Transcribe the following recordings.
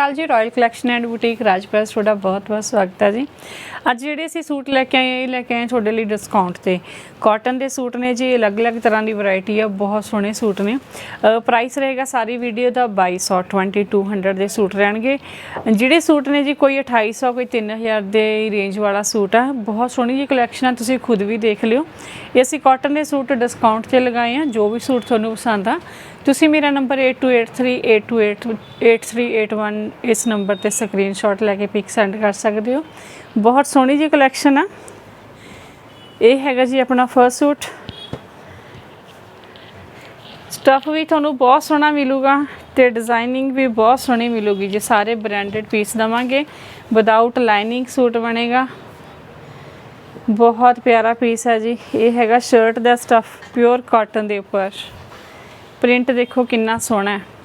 ਅਕਾਲ ਜੀ royal collection and boutique ਰਾਜਪ੍ਰਸ ਤੁਹਾਡਾ ਬਹੁਤ-ਬਹੁਤ ਸਵਾਗਤ ਹੈ ਜੀ। ਅੱਜ ਜਿਹੜੇ ਅਸੀਂ ਸੂਟ ਲੈ ਕੇ ਆਏ ਹਾਂ, ਇਹ ਲੈ ਕੇ ਆਏ ਹਾਂ ਤੁਹਾਡੇ ਲਈ ਡਿਸਕਾਊਂਟ ਤੇ। ਕਾਟਨ ਦੇ ਸੂਟ ਨੇ ਜੀ ਅਲੱਗ-ਅਲੱਗ ਤਰ੍ਹਾਂ ਦੀ ਵੈਰਾਈਟੀ ਆ ਬਹੁਤ ਸੋਹਣੇ ਸੂਟ ਨੇ। ਪ੍ਰਾਈਸ ਰਹੇਗਾ ਸਾਰੀ ਵੀਡੀਓ ਦਾ 2200 2200 ਦੇ ਸੂਟ ਰਹਿਣਗੇ। ਜਿਹੜੇ ਸੂਟ ਨੇ ਜੀ ਕੋਈ 2800 ਕੋਈ 3000 ਦੇ ਰੇਂਜ ਵਾਲਾ ਸੂਟ ਆ। ਬਹੁਤ ਸੋਹਣੀ ਜੀ ਕਲੈਕਸ਼ਨ ਆ ਤੁਸੀਂ ਖੁਦ ਵੀ ਦੇਖ ਲਿਓ। ਇਹ ਅਸੀਂ ਕਾਟਨ ਦੇ ਸੂਟ ਡਿਸਕਾਊਂਟ ਤੇ ਲਗਾਏ ਆ ਜੋ ਵੀ ਸੂਟ ਤੁਹਾਨੂੰ ਪਸੰਦ ਆ। ਤੁਸੀਂ ਮੇਰਾ ਨੰਬਰ 8283828381 ਇਸ ਨੰਬਰ ਤੇ ਸਕਰੀਨਸ਼ਾਟ ਲੈ ਕੇ ਪਿਕ ਸੈਂਡ ਕਰ ਸਕਦੇ ਹੋ। ਬਹੁਤ ਸੋਹਣੀ ਜੀ ਕਲੈਕਸ਼ਨ ਆ। ਇਹ ਹੈਗਾ ਜੀ ਆਪਣਾ ਫਰਸਟ ਸੂਟ ਸਟਫ ਵੀ ਤੁਹਾਨੂੰ ਬਹੁਤ ਸੋਹਣਾ ਮਿਲੂਗਾ ਤੇ ਡਿਜ਼ਾਈਨਿੰਗ ਵੀ ਬਹੁਤ ਸੋਹਣੀ ਮਿਲੂਗੀ ਜੇ ਸਾਰੇ ਬ੍ਰਾਂਡਡ ਪੀਸ ਦਵਾਂਗੇ। ਵਿਦਆਊਟ ਲਾਈਨਿੰਗ ਸੂਟ ਬਣੇਗਾ। ਬਹੁਤ ਪਿਆਰਾ ਪੀਸ ਹੈ ਜੀ। ਇਹ ਹੈਗਾ ਸ਼ਰਟ ਦਾ ਸਟਫ ਪਿਓਰ ਕਾਟਨ ਦੇ ਉੱਪਰ। ਪ੍ਰਿੰਟ ਦੇਖੋ ਕਿੰਨਾ ਸੋਹਣਾ ਹੈ।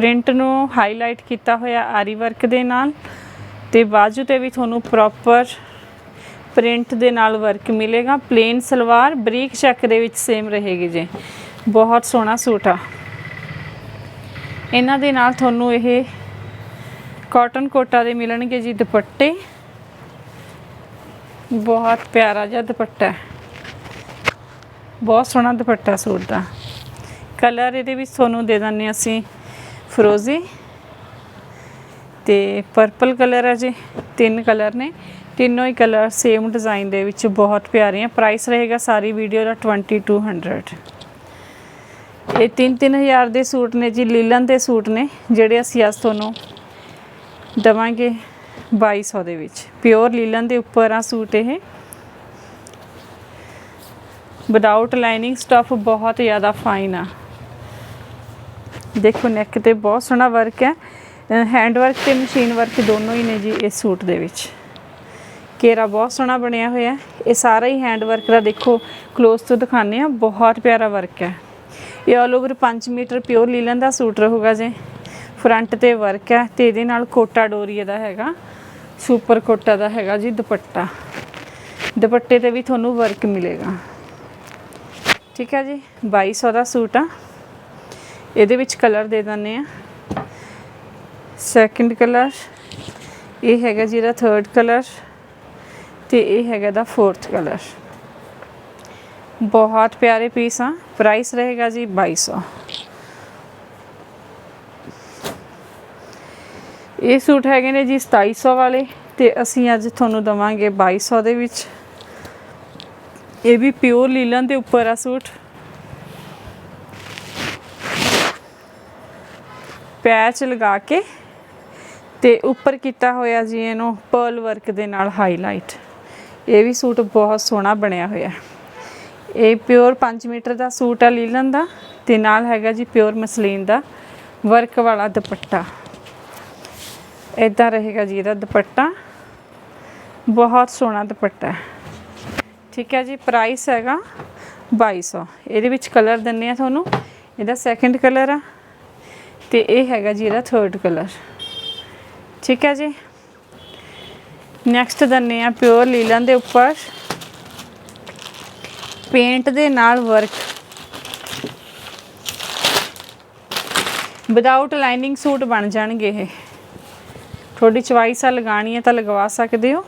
ਪ੍ਰਿੰਟ ਨੂੰ ਹਾਈਲਾਈਟ ਕੀਤਾ ਹੋਇਆ ਆਰੀ ਵਰਕ ਦੇ ਨਾਲ ਤੇ ਬਾਜੂ ਤੇ ਵੀ ਤੁਹਾਨੂੰ ਪ੍ਰੋਪਰ ਪ੍ਰਿੰਟ ਦੇ ਨਾਲ ਵਰਕ ਮਿਲੇਗਾ। ਪਲੇਨ ਸਲਵਾਰ, ਬਰੀਕ ਚੈੱਕ ਦੇ ਵਿੱਚ ਸੇਮ ਰਹੇਗੀ ਜੀ। ਬਹੁਤ ਸੋਹਣਾ ਸੂਟ ਆ। ਇਹਨਾਂ ਦੇ ਨਾਲ ਤੁਹਾਨੂੰ ਇਹ ਕਾਟਨ ਕੋਟਾ ਦੇ ਮਿਲਣਗੇ ਜੀ ਦੁਪੱਟੇ। ਬਹੁਤ ਪਿਆਰਾ ਜਿਹਾ ਦੁਪੱਟਾ ਬਹੁਤ ਸੋਹਣਾ ਦੁਪੱਟਾ ਸੂਟ ਦਾ। ਕਲਰ ਇਹਦੇ ਵਿੱਚ ਤੁਹਾਨੂੰ ਦੇ ਦਿੰਨੇ ਹਾਂ ਅਸੀਂ ਫਰੋਜ਼ੀ ਤੇ ਪਰਪਲ ਕਲਰ ਹੈ ਜੀ, ਤਿੰਨ ਕਲਰ ਨੇ। ਤਿੰਨੋਂ ਹੀ ਕਲਰ ਸੇਮ ਡਿਜ਼ਾਈਨ ਦੇ ਵਿੱਚ ਬਹੁਤ ਪਿਆਰੇ ਆ ਪ੍ਰਾਈਸ ਰਹੇਗਾ ਸਾਰੀ ਵੀਡੀਓ ਦਾ 2200 ਇਹ 3-3000 ਦੇ ਸੂਟ ਨੇ ਜੀ ਲੀਲਨ ਦੇ ਸੂਟ ਨੇ, ਜਿਹੜੇ ਅਸੀਂ ਅੱਜ ਤੁਹਾਨੂੰ ਦਵਾਂਗੇ 2200 ਦੇ ਵਿੱਚ। ਪਿਓਰ ਲੀਲਨ ਦੇ ਉੱਪਰ ਆ ਸੂਟ ਇਹ। ਵਿਦਆਊਟ ਲਾਈਨਿੰਗ ਸਟਫ ਬਹੁਤ ਜ਼ਿਆਦਾ ਫਾਈਨ ਆ। ਦੇਖੋ ਨੈਕ ਤੇ ਬਹੁਤ ਸੋਹਣਾ ਵਰਕ ਹੈ। ਹੈਂਡ ਵਰਕ ਤੇ ਮਸ਼ੀਨ ਵਰਕ ਦੋਨੋਂ ਹੀ ਨੇ ਜੀ ਇਸ ਸੂਟ ਦੇ ਵਿੱਚ। ਕੇਰਾ ਬਹੁਤ ਸੋਹਣਾ ਬਣਿਆ ਹੋਇਆ ਇਹ ਸਾਰਾ ਹੀ ਹੈਂਡ ਵਰਕ ਦਾ ਦੇਖੋ ক্লোਜ਼ ਤੋਂ ਦਿਖਾਉਂਦੇ ਆ ਬਹੁਤ ਪਿਆਰਾ ਵਰਕ ਹੈ। ਇਹ all over 5 metre pure linen ਦਾ ਸੂਟ ਰਹੂਗਾ ਜੀ। ਫਰੰਟ ਤੇ ਵਰਕ ਹੈ ਤੇ ਇਹਦੇ ਨਾਲ ਕੋਟਾ ਡੋਰੀ ਦਾ ਹੈਗਾ। ਸੁਪਰ ਕੋਟਾ ਦਾ ਹੈਗਾ ਜੀ ਦੁਪੱਟਾ। ਦੁਪੱਟੇ ਤੇ ਵੀ ਤੁਹਾਨੂੰ ਵਰਕ ਮਿਲੇਗਾ। ਠੀਕ ਹੈ ਜੀ? 2200 ਦਾ ਸੂਟ ਆ। ਇਹਦੇ ਵਿੱਚ ਕਲਰ ਦੇ ਦਿੰਨੇ ਆ ਸੈਕੰਡ ਕਲਰ ਇਹ ਹੈਗਾ ਜਿਹੜਾ ਥਰਡ ਕਲਰ ਤੇ ਇਹ ਹੈਗਾ ਦਾ ਫੋਰਥ ਕਲਰ ਬਹੁਤ ਪਿਆਰੇ ਪੀਸ ਆ। ਪ੍ਰਾਈਸ ਰਹੇਗਾ ਜੀ 2200 ਇਹ ਸੂਟ ਹੈਗੇ ਨੇ ਜੀ 2700 ਵਾਲੇ ਤੇ ਅਸੀਂ ਅੱਜ ਤੁਹਾਨੂੰ ਦਵਾਂਗੇ 2200 ਦੇ ਵਿੱਚ। ਇਹ ਵੀ ਪਿਓਰ ਲੀਲਨ ਦੇ ਉੱਪਰ ਆ ਸੂਟ। ਪੈਚ ਲਗਾ ਕੇ ਤੇ ਉੱਪਰ ਕੀਤਾ ਹੋਇਆ ਜੀ ਇਹਨੂੰ ਪਰਲ ਵਰਕ ਦੇ ਨਾਲ ਹਾਈਲਾਈਟ ਇਹ ਵੀ ਸੂਟ ਬਹੁਤ ਸੋਹਣਾ ਬਣਿਆ ਹੋਇਆ ਇਹ ਪਿਓਰ 5 ਮੀਟਰ ਦਾ ਸੂਟ ਆ ਲੀਲਨ ਦਾ ਤੇ ਨਾਲ ਹੈਗਾ ਜੀ ਪਿਓਰ ਮਸਲੀਨ ਦਾ ਵਰਕ ਵਾਲਾ ਦੁਪੱਟਾ। ਇਦਾਂ ਰਹੇਗਾ ਜੀ ਇਹਦਾ ਦੁਪੱਟਾ। ਬਹੁਤ ਸੋਹਣਾ ਦੁਪੱਟਾ ਠੀਕ ਹੈ ਜੀ ਪ੍ਰਾਈਸ ਹੈਗਾ 2200 ਇਹਦੇ ਵਿੱਚ ਕਲਰ ਦਿੰਨੇ ਆ ਤੁਹਾਨੂੰ। ਇਹਦਾ ਸੈਕੰਡ ਕਲਰ ਆ। ਤੇ ਇਹ ਹੈਗਾ ਜੀ ਇਹਦਾ ਥਰਡ ਕਲਰ ਠੀਕ ਹੈ ਜੀ? ਨੈਕਸਟ ਦਿੰਨੇ ਆ ਪਿਓਰ ਲੀਲਨ ਦੇ ਉੱਪਰ। ਪੇਂਟ ਦੇ ਨਾਲ ਵਰਕ ਵਿਦਆਊਟ ਲਾਈਨਿੰਗ ਸੂਟ ਬਣ ਜਾਣਗੇ ਇਹ। ਤੁਹਾਡੀ ਚੁਆਇਸ ਆ ਲਗਾਣੀ ਹੈ ਤਾਂ ਲਗਵਾ ਸਕਦੇ ਹੋ।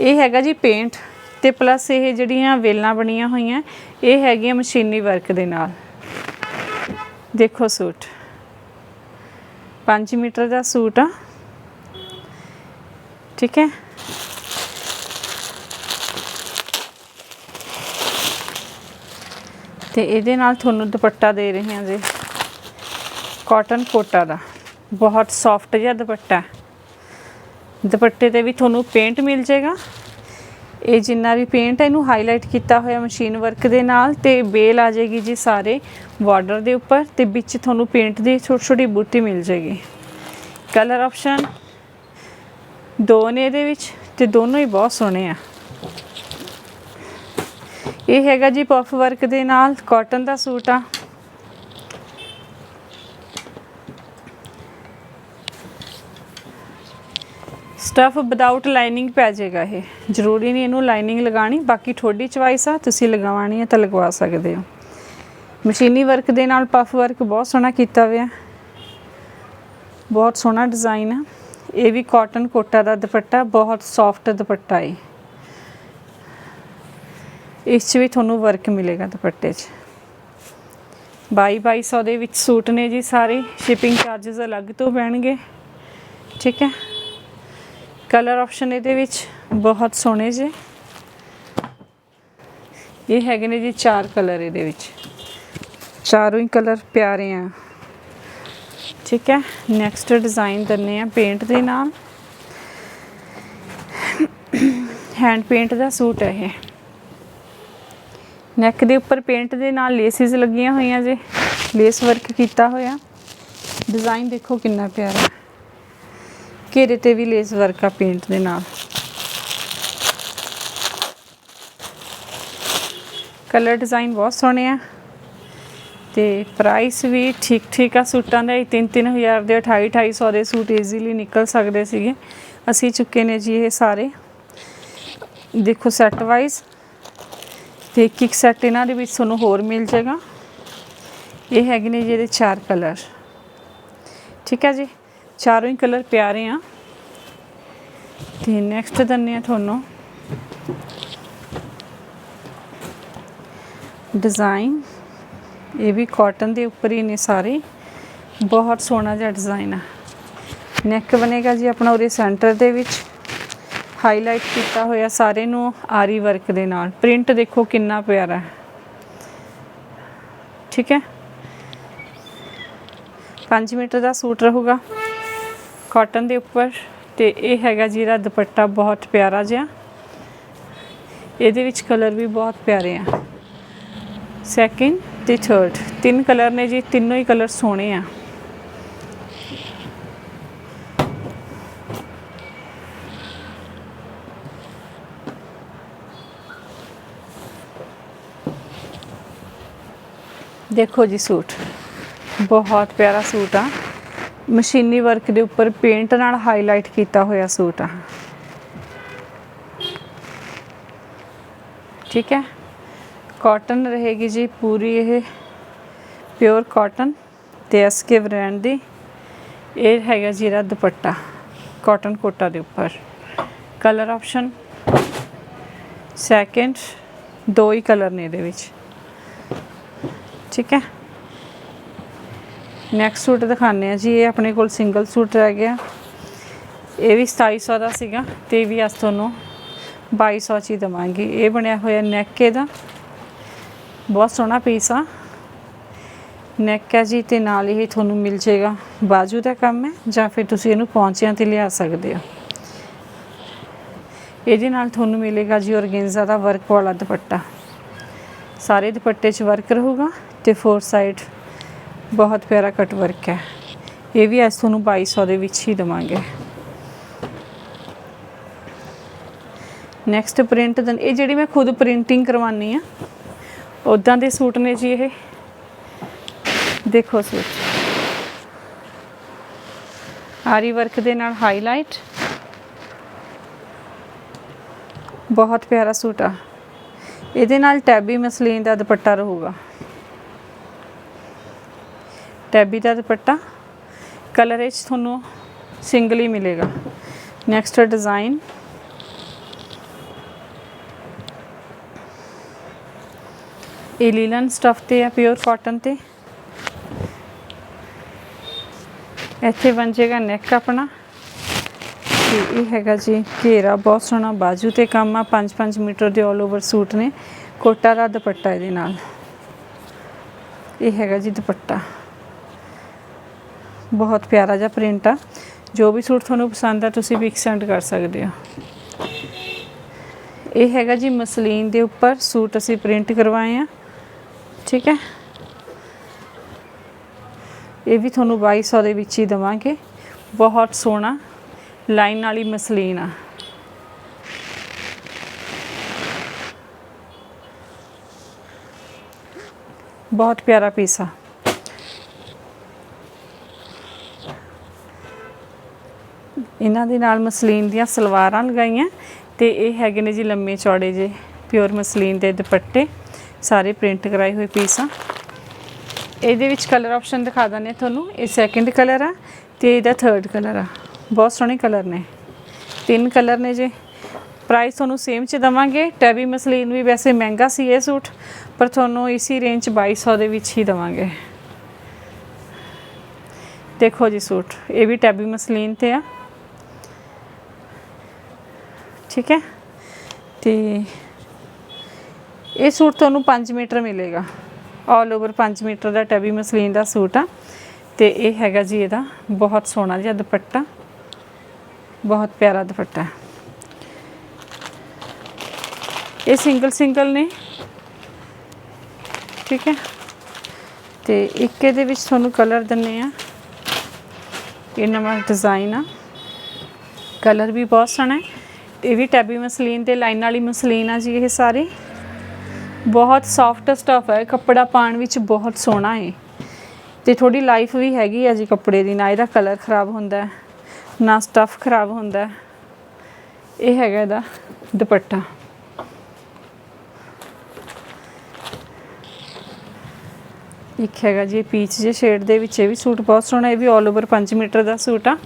ਇਹ ਹੈਗਾ ਜੀ ਪੇਂਟ ਤੇ ਪਲੱਸ ਇਹ ਜਿਹੜੀਆਂ ਵੇਲਾਂ ਬਣੀਆਂ ਹੋਈਆਂ, ਇਹ ਹੈਗੀਆਂ ਮਸ਼ੀਨੀ ਵਰਕ ਦੇ ਨਾਲ। ਦੇਖੋ ਸੂਟ 5 ਮੀਟਰ ਦਾ ਸੂਟ ਆ। ਠੀਕ ਹੈ। ਤੇ ਇਹਦੇ ਨਾਲ ਤੁਹਾਨੂੰ ਦੁਪੱਟਾ ਦੇ ਰਹੇ ਹਾਂ ਜੀ। ਕਾਟਨ ਕੋਟਾ ਦਾ। ਬਹੁਤ ਸੌਫਟ ਜਿਹਾ ਦੁਪੱਟਾ। ਦੁਪੱਟੇ ਤੇ ਵੀ ਤੁਹਾਨੂੰ ਪੇਂਟ ਮਿਲ ਜਾਏਗਾ। ਇਹ ਜਿੰਨਾ ਵੀ ਪੇਂਟ ਹੈ, ਇਹਨੂੰ ਹਾਈਲਾਈਟ ਕੀਤਾ ਹੋਇਆ ਮਸ਼ੀਨ ਵਰਕ ਦੇ ਨਾਲ ਤੇ ਬੇਲ ਆ ਜਾਏਗੀ ਜੀ ਸਾਰੇ ਬਾਰਡਰ ਦੇ ਉੱਪਰ ਤੇ ਵਿੱਚ ਤੁਹਾਨੂੰ ਪੇਂਟ ਦੀ ਛੋਟੀ ਛੋਟੀ ਬੂਟੀ ਮਿਲ ਜਾਏਗੀ। ਕਲਰ ਆਪਸ਼ਨ ਦੋ ਨੇ ਇਹਦੇ ਵਿੱਚ ਤੇ ਦੋਨੋਂ ਹੀ ਬਹੁਤ ਸੋਹਣੇ ਆ। ਇਹ ਹੈਗਾ ਜੀ ਪਫ ਵਰਕ ਦੇ ਨਾਲ ਕਾਟਨ ਦਾ ਸੂਟ ਆ। ਸਟਫ ਵਿਦਆਊਟ ਲਾਈਨਿੰਗ ਪੈ ਜਾਏਗਾ ਇਹ। ਜ਼ਰੂਰੀ ਨਹੀਂ ਇਹਨੂੰ ਲਾਈਨਿੰਗ ਲਗਾਣੀ ਬਾਕੀ ਤੁਹਾਡੀ ਚੁਆਇਸ ਆ, ਤੁਸੀਂ ਲਗਵਾਣੀ ਹੈ ਤਾਂ ਲਗਵਾ ਸਕਦੇ ਹੋ। ਮਸ਼ੀਨੀ ਵਰਕ ਦੇ ਨਾਲ ਪਫ ਵਰਕ ਬਹੁਤ ਸੋਹਣਾ ਕੀਤਾ ਹੋਇਆ। ਬਹੁਤ ਸੋਹਣਾ ਡਿਜ਼ਾਈਨ ਆ। ਇਹ ਵੀ ਕਾਟਨ ਕੋਟਾ ਦਾ ਦੁਪੱਟਾ, ਬਹੁਤ ਸੌਫਟ ਦੁਪੱਟਾ ਹੈ ਇਸ 'ਚ ਵੀ ਤੁਹਾਨੂੰ ਵਰਕ ਮਿਲੇਗਾ ਦੁਪੱਟੇ 'ਚ। 22 2200 ਦੇ ਵਿੱਚ ਸੂਟ ਨੇ ਜੀ ਸਾਰੇ। ਸ਼ਿਪਿੰਗ ਚਾਰजेस ਅਲੱਗ ਤੋਂ ਪੈਣਗੇ। ਠੀਕ ਹੈ। ਕਲਰ ਆਪਸ਼ਨ ਇਹਦੇ ਵਿੱਚ ਬਹੁਤ ਸੋਹਣੇ ਜੇ। ਇਹ ਹੈਗੇ ਨੇ ਜੀ ਚਾਰ ਕਲਰ ਇਹਦੇ ਵਿੱਚ। ਚਾਰੋਂ ਹੀ ਕਲਰ ਪਿਆਰੇ ਆ। ਠੀਕ ਹੈ ਨੈਕਸਟ ਡਿਜ਼ਾਈਨ ਦੰਨੇ ਆ ਪੇਂਟ ਦੇ ਨਾਲ। ਹੈਂਡ ਪੇਂਟ ਦਾ ਸੂਟ ਹੈ ਇਹ। ਨੈਕ ਦੇ ਉੱਪਰ ਪੇਂਟ ਦੇ ਨਾਲ ਲੇਸਿਸ ਲੱਗੀਆਂ ਹੋਈਆਂ ਜੇ। ਲੇਸ ਵਰਕ ਕੀਤਾ ਹੋਇਆ। ਡਿਜ਼ਾਈਨ ਦੇਖੋ ਕਿੰਨਾ ਪਿਆਰਾ। ਘੇਰੇ ਤੇ ਵੀ ਲੇਸ ਵਰਕ ਆ ਪੇਂਟ ਦੇ ਨਾਲ। ਕਲਰ ਡਿਜ਼ਾਈਨ ਬਹੁਤ ਸੋਹਣੇ ਆ। ਤੇ ਪ੍ਰਾਈਸ ਵੀ ਠੀਕ ਠੀਕ ਆ ਸੂਟਾਂ ਦਾ 3-3000 ਦੇ 28-2800 ਦੇ ਸੂਟ ਈਜ਼ੀਲੀ ਨਿਕਲ ਸਕਦੇ ਸੀਗੇ। ਅਸੀਂ ਚੁੱਕੇ ਨੇ ਜੀ ਇਹ ਸਾਰੇ। ਦੇਖੋ ਸੈੱਟ ਵਾਈਜ਼ ਤੇ ਇੱਕ ਇੱਕ ਸੈੱਟ ਇਹਨਾਂ ਦੇ ਵਿੱਚ ਤੁਹਾਨੂੰ ਹੋਰ ਮਿਲ ਜਾਏਗਾ। ਇਹ ਹੈਗੇ ਨੇ ਜੀ ਇਹਦੇ ਚਾਰ ਕਲਰ ਠੀਕ ਹੈ ਜੀ? ਚਾਰੋਂ ਹੀ ਕਲਰ ਪਿਆਰੇ ਆ। ਤੇ ਨੈਕਸਟ ਦੰਨੇ ਆ ਤੁਹਾਨੂੰ। ਡਿਜ਼ਾਈਨ ਇਹ ਵੀ ਕਾਟਨ ਦੇ ਉੱਪਰ ਹੀ ਨੇ ਸਾਰੇ। ਬਹੁਤ ਸੋਹਣਾ ਜਿਹਾ ਡਿਜ਼ਾਈਨ ਆ। ਨੈਕ ਬਣੇਗਾ ਜੀ ਆਪਣਾ ਉਹਦੇ ਸੈਂਟਰ ਦੇ ਵਿੱਚ। ਹਾਈਲਾਈਟ ਕੀਤਾ ਹੋਇਆ ਸਾਰੇ ਨੂੰ ਆਰੀ ਵਰਕ ਦੇ ਨਾਲ। ਪ੍ਰਿੰਟ ਦੇਖੋ ਕਿੰਨਾ ਪਿਆਰਾ ਹੈ। ਠੀਕ ਹੈ। 5 ਮੀਟਰ ਦਾ ਸੂਟ ਰਹੂਗਾ। ਕਾਟਨ ਦੇ ਉੱਪਰ ਤੇ ਇਹ ਹੈਗਾ ਜੀ ਇਹਦਾ ਦੁਪੱਟਾ ਬਹੁਤ ਪਿਆਰਾ ਜਿਹਾ। ਇਹਦੇ ਵਿੱਚ ਕਲਰ ਵੀ ਬਹੁਤ ਪਿਆਰੇ ਆ। ਸੈਕਿੰਡ ਤੇ ਥਰਡ ਤਿੰਨ ਕਲਰ ਨੇ ਜੀ, ਤਿੰਨੋਂ ਹੀ ਕਲਰ ਸੋਹਣੇ ਆ। ਦੇਖੋ ਜੀ ਸੂਟ। ਬਹੁਤ ਪਿਆਰਾ ਸੂਟ ਆ। ਮਸ਼ੀਨੀ ਵਰਕ ਦੇ ਉੱਪਰ ਪੇਂਟ ਨਾਲ ਹਾਈਲਾਈਟ ਕੀਤਾ ਹੋਇਆ ਸੂਟ ਆ। ਠੀਕ ਹੈ? ਕਾਟਨ ਰਹੇਗੀ ਜੀ ਪੂਰੀ ਇਹ ਪਿਓਰ ਕਾਟਨ ਤੇ ਐਸਕੇ ਬ੍ਰਾਂਡ ਦੀ। ਇਹ ਹੈਗਾ ਜੀ ਇਹਦਾ ਦੁਪੱਟਾ ਕਾਟਨ ਕੋਟਾ ਦੇ ਉੱਪਰ। ਕਲਰ ਆਪਸ਼ਨ ਸੈਕਿੰਡ ਦੋ ਹੀ ਕਲਰ ਨੇ ਇਹਦੇ ਵਿੱਚ। ਠੀਕ ਹੈ? ਨੈਕਸਟ ਸੂਟ ਦਿਖਾਉਂਦੇ ਆ ਜੀ, ਇਹ ਆਪਣੇ ਕੋਲ ਸਿੰਗਲ ਸੂਟ ਰਹਿ ਗਿਆ। ਇਹ ਵੀ 2700 ਦਾ ਸੀਗਾ ਤੇ ਇਹ ਵੀ ਅਸ ਤੁਹਾਨੂੰ 2200 ਚ ਹੀ ਦਵਾਂਗੀ। ਇਹ ਬਣਿਆ ਹੋਇਆ ਨੈਕ ਇਹਦਾ। ਬਹੁਤ ਸੋਹਣਾ ਪੀਸ ਆ। ਨੈਕ ਹੈ ਜੀ ਤੇ ਨਾਲ ਇਹ ਤੁਹਾਨੂੰ ਮਿਲ ਜਾਏਗਾ। ਬਾਜੂ ਦਾ ਕੰਮ ਹੈ ਜਾਂ ਫਿਰ ਤੁਸੀਂ ਇਹਨੂੰ ਪੌਂਚਿਆਂ ਤੇ ਲਿਆ ਸਕਦੇ ਹੋ। ਇਹਦੇ ਨਾਲ ਤੁਹਾਨੂੰ ਮਿਲੇਗਾ ਜੀ ਔਰਗੇਂਜ਼ਾ ਦਾ ਵਰਕ ਵਾਲਾ ਦੁਪੱਟਾ। ਸਾਰੇ ਦੁਪੱਟੇ 'ਚ ਵਰਕ ਰਹੂਗਾ ਤੇ ਫੋਰ ਸਾਈਡ ਬਹੁਤ ਪਿਆਰਾ ਕਟ ਵਰਕ ਹੈ। ਇਹ ਵੀ ਅਸੀਂ ਤੁਹਾਨੂੰ 2200 ਦੇ ਵਿੱਚ ਹੀ ਦਵਾਂਗੇ। ਨੈਕਸਟ ਪ੍ਰਿੰਟ ਦਨ ਇਹ ਜਿਹੜੀ ਮੈਂ ਖੁਦ ਪ੍ਰਿੰਟਿੰਗ ਕਰਵਾਨੀ ਆ ਉਦਾਂ ਦੇ ਸੂਟ ਨੇ ਜੀ ਇਹ। ਦੇਖੋ ਸੂਟ। ਆਰੀ ਵਰਕ ਦੇ ਨਾਲ ਹਾਈਲਾਈਟ ਬਹੁਤ ਪਿਆਰਾ ਸੂਟ ਆ। ਇਹਦੇ ਨਾਲ ਟੈਬੀ ਮਸਲੀਨ ਦਾ ਦੁਪੱਟਾ ਰਹੂਗਾ। ਟੈਬੀ ਦਾ ਦੁਪੱਟਾ। ਕਲਰ ਵਿੱਚ ਤੁਹਾਨੂੰ ਸਿੰਗਲ ਹੀ ਮਿਲੇਗਾ। ਨੈਕਸਟ ਡਿਜ਼ਾਈਨ ਇਹ ਲੀਲਨ ਸਟਫ ਤੇ ਆ ਪਿਓਰ ਕਾਟਨ ਤੇ। ਇੱਥੇ ਬਣ ਜਾਏਗਾ ਨੈਕ ਆਪਣਾ। ਤੇ ਇਹ ਹੈਗਾ ਜੀ ਘੇਰਾ, ਬਹੁਤ ਸੋਹਣਾ ਬਾਜੂ ਤੇ ਕੰਮ ਆ 5-5 ਮੀਟਰ ਦੇ 올 ਓਵਰ ਸੂਟ ਨੇ। ਕੋਟਾ ਦਾ ਦੁਪੱਟਾ ਇਹਦੇ ਨਾਲ। ਇਹ ਹੈਗਾ ਜੀ ਦੁਪੱਟਾ। ਬਹੁਤ ਪਿਆਰਾ ਜਿਹਾ ਪ੍ਰਿੰਟ ਆ। ਜੋ ਵੀ ਸੂਟ ਤੁਹਾਨੂੰ ਪਸੰਦ ਆ, ਤੁਸੀਂ ਵੀ ਸੈਂਡ ਕਰ ਸਕਦੇ ਹੋ। ਇਹ ਹੈਗਾ ਜੀ ਮਸਲੀਨ ਦੇ ਉੱਪਰ ਸੂਟ ਅਸੀਂ ਪ੍ਰਿੰਟ ਕਰਵਾਏ ਆ। ਠੀਕ ਹੈ? ਇਹ ਵੀ ਤੁਹਾਨੂੰ 2200 ਦੇ ਵਿੱਚ ਹੀ ਦਵਾਂਗੇ। ਬਹੁਤ ਸੋਹਣਾ ਲਾਈਨ ਵਾਲੀ ਮਸਲੀਨ ਆ। ਬਹੁਤ ਪਿਆਰਾ ਪੀਸ ਆ। ਇਹਨਾਂ ਦੇ ਨਾਲ ਮਸਲੀਨ ਦੀਆਂ ਸਲਵਾਰਾਂ ਲਗਾਈਆਂ ਤੇ ਇਹ ਹੈਗੇ ਨੇ ਜੀ ਲੰਮੇ ਚੌੜੇ ਜੇ ਪਿਓਰ ਮਸਲੀਨ ਦੇ ਦੁਪੱਟੇ, ਸਾਰੇ ਪ੍ਰਿੰਟ ਕਰਾਏ ਹੋਏ ਪੀਸ ਆ। ਇਹਦੇ ਵਿੱਚ ਕਲਰ ਆਪਸ਼ਨ ਦਿਖਾ ਦਿੰਦੇ ਹਾਂ ਤੁਹਾਨੂੰ, ਇਹ ਸੈਕਿੰਡ ਕਲਰ ਆ ਤੇ ਇਹਦਾ ਥਰਡ ਕਲਰ ਆ। ਬਹੁਤ ਸੋਹਣੇ ਕਲਰ ਨੇ, ਤਿੰਨ ਕਲਰ ਨੇ ਜੇ। ਪ੍ਰਾਈਸ ਤੁਹਾਨੂੰ ਸੇਮ ਚ ਦਵਾਂਗੇ, ਟੈਬੀ ਮਸਲੀਨ ਵੀ ਵੈਸੇ ਮਹਿੰਗਾ ਸੀ ਇਹ ਸੂਟ, ਪਰ ਤੁਹਾਨੂੰ ਇਸੀ ਰੇਂਜ 2200 ਦੇ ਵਿੱਚ ਹੀ ਦਵਾਂਗੇ। ਦੇਖੋ ਜੀ ਸੂਟ, ਇਹ ਵੀ ਟੈਬੀ ਮਸਲੀਨ ਤੇ ਆ। ਠੀਕ ਹੈ? ਤੇ ਇਹ ਸੂਟ ਤੁਹਾਨੂੰ 5 ਮੀਟਰ ਮਿਲੇਗਾ। ਆਲ ਓਵਰ 5 ਮੀਟਰ ਦਾ ਟੈਬੀ ਮਸਲੀਨ ਦਾ ਸੂਟ ਆ। ਤੇ ਇਹ ਹੈਗਾ ਜੀ ਇਹਦਾ ਬਹੁਤ ਸੋਹਣਾ ਜਿਹਾ ਦੁਪੱਟਾ। ਬਹੁਤ ਪਿਆਰਾ ਦੁਪੱਟਾ। ਇਹ ਸਿੰਗਲ ਸਿੰਗਲ ਨੇ। ਠੀਕ ਹੈ? ਤੇ ਇੱਕ ਇਹਦੇ ਵਿੱਚ ਤੁਹਾਨੂੰ ਕਲਰ ਦਿੰਨੇ ਆ। ਇਹ ਨਵਾਂ ਡਿਜ਼ਾਈਨ ਆ। ਕਲਰ ਵੀ ਬਹੁਤ ਸੋਹਣਾ ਹੈ। ਇਹ ਵੀ ਟੈਬੀ ਮਸਲੀਨ ਤੇ ਲਾਈਨ ਵਾਲੀ ਮਸਲੀਨ ਆ ਜੀ ਇਹ ਸਾਰੀ। ਬਹੁਤ ਸੌਫਟ ਸਟਫ ਹੈ ਕੱਪੜਾ ਪਾਣ ਵਿੱਚ ਬਹੁਤ ਸੋਹਣਾ ਹੈ ਤੇ ਥੋੜੀ ਲਾਈਫ ਵੀ ਹੈਗੀ ਆ ਜੀ ਕੱਪੜੇ ਦੀ। ਨਾ ਇਹਦਾ ਕਲਰ ਖਰਾਬ ਹੁੰਦਾ, ਨਾ ਸਟਫ ਖਰਾਬ ਹੁੰਦਾ। ਇਹ ਹੈਗਾ ਇਹਦਾ ਦੁਪੱਟਾ। ਇੱਕ ਹੈਗਾ ਜੀ ਪੀਚ ਜੇ ਸ਼ੇਡ ਦੇ ਵਿੱਚ। ਇਹ ਵੀ ਸੂਟ ਬਹੁਤ ਸੋਹਣਾ, ਇਹ ਵੀ 올 ਓਵਰ 5 ਮੀਟਰ ਦਾ ਸੂਟ ਆ।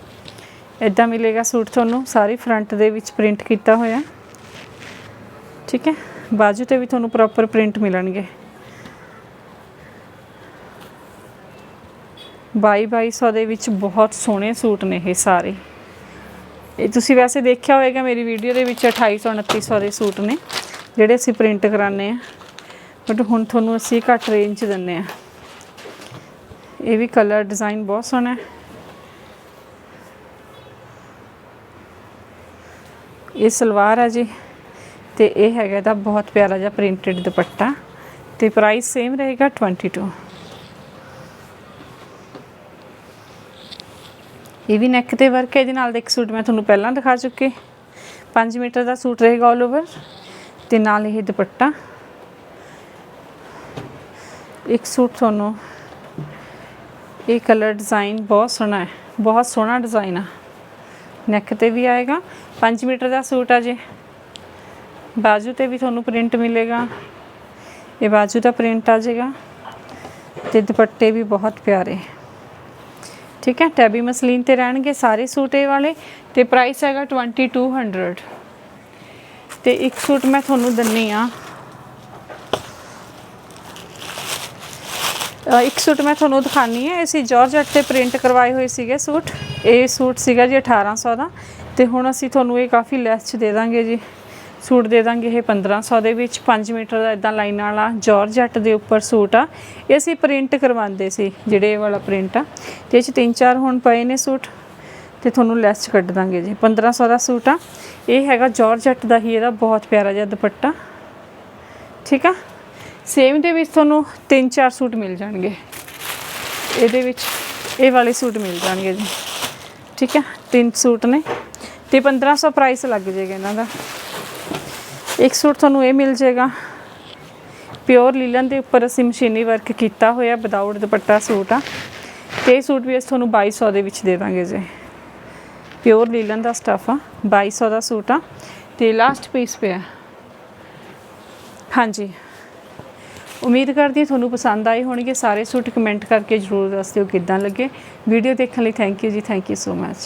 ਇਦਾਂ ਮਿਲੇਗਾ ਸੂਟ ਤੁਹਾਨੂੰ, ਸਾਰੀ ਫਰੰਟ ਦੇ ਵਿੱਚ ਪ੍ਰਿੰਟ ਕੀਤਾ ਹੋਇਆ। ਠੀਕ ਹੈ? ਬਾਜੂ ਤੇ ਵੀ ਤੁਹਾਨੂੰ ਪ੍ਰੋਪਰ ਪ੍ਰਿੰਟ ਮਿਲਣਗੇ। 22 2200 ਦੇ ਵਿੱਚ ਬਹੁਤ ਸੋਹਣੇ ਸੂਟ ਨੇ ਇਹ ਸਾਰੇ। ਇਹ ਤੁਸੀਂ ਵੈਸੇ ਦੇਖਿਆ ਹੋਵੇਗਾ ਮੇਰੀ ਵੀਡੀਓ ਦੇ ਵਿੱਚ 2800 2900 ਦੇ ਸੂਟ ਨੇ, ਜਿਹੜੇ ਅਸੀਂ ਪ੍ਰਿੰਟ ਕਰਾਣੇ ਆ ਬਟ ਹੁਣ ਤੁਹਾਨੂੰ ਅਸੀਂ ਘੱਟ ਰੇਂਜ 'ਚ ਦਿੰਨੇ ਆ ਇਹ ਵੀ ਕਲਰ ਡਿਜ਼ਾਈਨ ਬਹੁਤ ਸੋਹਣਾ ਹੈ। ਇਹ ਸਲਵਾਰ ਆ ਜੀ ਤੇ ਇਹ ਹੈਗਾ ਇਹਦਾ ਬਹੁਤ ਪਿਆਰਾ ਜਿਹਾ ਪ੍ਰਿੰਟਡ ਦੁਪੱਟਾ ਤੇ ਪ੍ਰਾਈਸ ਸੇਮ ਰਹੇਗਾ 22 ਇਹ ਵੀ ਨੈਕ ਤੇ ਵਰਕ ਹੈ, ਇਹਦੇ ਨਾਲ ਦਾ ਇੱਕ ਸੂਟ ਮੈਂ ਤੁਹਾਨੂੰ ਪਹਿਲਾਂ ਦਿਖਾ ਚੁੱਕੇ। 5 ਮੀਟਰ ਦਾ ਸੂਟ ਰਹੇਗਾ ਆਲ ਓਵਰ ਤੇ ਨਾਲ ਇਹ ਦੁਪੱਟਾ। ਇੱਕ ਸੂਟ ਤੁਹਾਨੂੰ, ਇਹ ਕਲਰ ਡਿਜ਼ਾਈਨ ਬਹੁਤ ਸੋਹਣਾ ਹੈ, ਬਹੁਤ ਸੋਹਣਾ ਡਿਜ਼ਾਈਨ ਆ। ਨੈਕ ਤੇ ਵੀ ਆਏਗਾ। 5 ਮੀਟਰ ਦਾ ਸੂਟ ਆ ਜੇ। ਬਾਜੂ ਤੇ ਵੀ ਤੁਹਾਨੂੰ ਪ੍ਰਿੰਟ ਮਿਲੇਗਾ। ਇਹ ਬਾਜੂ ਦਾ ਪ੍ਰਿੰਟ ਆ ਜਾਏਗਾ ਤੇ ਦੁਪੱਟੇ ਵੀ ਬਹੁਤ ਪਿਆਰੇ। ਠੀਕ ਹੈ, ਟੈਬੀ ਮਸਲੀਨ ਤੇ ਰਹਿਣਗੇ ਸਾਰੇ ਸੂਟ ਇਹ ਵਾਲੇ। ਤੇ ਪ੍ਰਾਈਸ ਹੈਗਾ 2200 ਤੇ ਇੱਕ ਸੂਟ ਮੈਂ ਤੁਹਾਨੂੰ ਦਿੰਨੀ ਆ। ਇੱਕ ਸੂਟ ਮੈਂ ਤੁਹਾਨੂੰ ਦਿਖਾਣੀ ਹੈ। ਅਸੀਂ ਜਾਰਜਟ ਤੇ ਪ੍ਰਿੰਟ ਕਰਵਾਏ ਹੋਏ ਸੀਗੇ ਸੂਟ। ਇਹ ਸੂਟ ਸੀਗਾ ਜੀ 1800 ਦਾ। ਤੇ ਹੁਣ ਅਸੀਂ ਤੁਹਾਨੂੰ ਇਹ ਕਾਫੀ ਲੈਸ ਚ ਦੇ ਦਾਂਗੇ ਜੀ। ਸੂਟ ਦੇ ਦਾਂਗੇ ਇਹ 1500 ਦੇ ਵਿੱਚ। 5 ਮੀਟਰ ਦਾ ਇਦਾਂ ਲਾਈਨਾਂ ਵਾਲਾ ਜਾਰਜਟ ਦੇ ਉੱਪਰ ਸੂਟ ਆ। ਇਹ ਅਸੀਂ ਪ੍ਰਿੰਟ ਕਰਵਾਉਂਦੇ ਸੀ, ਜਿਹੜੇ ਇਹ ਵਾਲਾ ਪ੍ਰਿੰਟ ਆ। ਤੇ ਇਹ ਚ ਤਿੰਨ ਚਾਰ ਹੁਣ ਪਏ ਨੇ ਸੂਟ। ਤੇ ਤੁਹਾਨੂੰ ਲੈਸ ਚ ਕੱਢ ਦਾਂਗੇ ਜੀ। 1500 ਦਾ ਸੂਟ ਆ। ਇਹ ਹੈਗਾ ਜਾਰਜਟ ਦਾ ਹੀ, ਇਹਦਾ ਬਹੁਤ ਪਿਆਰਾ ਜਿਹਾ ਦੁਪੱਟਾ। ਠੀਕ ਆ? ਸੇਮ ਦੇ ਵਿੱਚ ਤੁਹਾਨੂੰ ਤਿੰਨ ਚਾਰ ਸੂਟ ਮਿਲ ਜਾਣਗੇ। ਇਹਦੇ ਵਿੱਚ ਇਹ ਵਾਲੇ ਸੂਟ ਮਿਲ ਜਾਣਗੇ ਜੀ। ਠੀਕ ਹੈ ਤਿੰਨ ਸੂਟ ਨੇ। ਤੇ 1500 ਪ੍ਰਾਈਸ ਲੱਗ ਜਾਏਗਾ ਇਹਨਾਂ ਦਾ। ਇੱਕ ਸੂਟ ਤੁਹਾਨੂੰ ਇਹ ਮਿਲ ਜਾਏਗਾ। ਪਿਓਰ ਲੀਲਨ ਦੇ ਉੱਪਰ ਅਸੀਂ ਮਸ਼ੀਨੀ ਵਰਕ ਕੀਤਾ ਹੋਇਆ ਵਿਦਆਊਟ ਦੁਪੱਟਾ ਸੂਟ ਆ। ਤੇ ਇਹ ਸੂਟ ਵੀ ਅਸੀਂ ਤੁਹਾਨੂੰ 2200 ਦੇ ਵਿੱਚ ਦੇ ਦਾਂਗੇ ਜੀ। ਪਿਓਰ ਲੀਲਨ ਦਾ ਸਟਫ ਆ। 2200 ਦਾ ਸੂਟ ਆ। ਤੇ ਲਾਸਟ ਪੀਸ ਪਿਆ। ਹਾਂਜੀ। ਉਮੀਦ ਕਰਦੀ ਹਾਂ ਤੁਹਾਨੂੰ ਪਸੰਦ ਆਏ ਹੋਣਗੇ। ਸਾਰੇ ਸੂਟ ਕਮੈਂਟ ਕਰਕੇ ਜਰੂਰ ਦੱਸ ਦਿਓ ਕਿੱਦਾਂ ਲੱਗੇ। ਵੀਡੀਓ ਦੇਖਣ ਲਈ ਥੈਂਕ ਯੂ ਜੀ। Thank you so much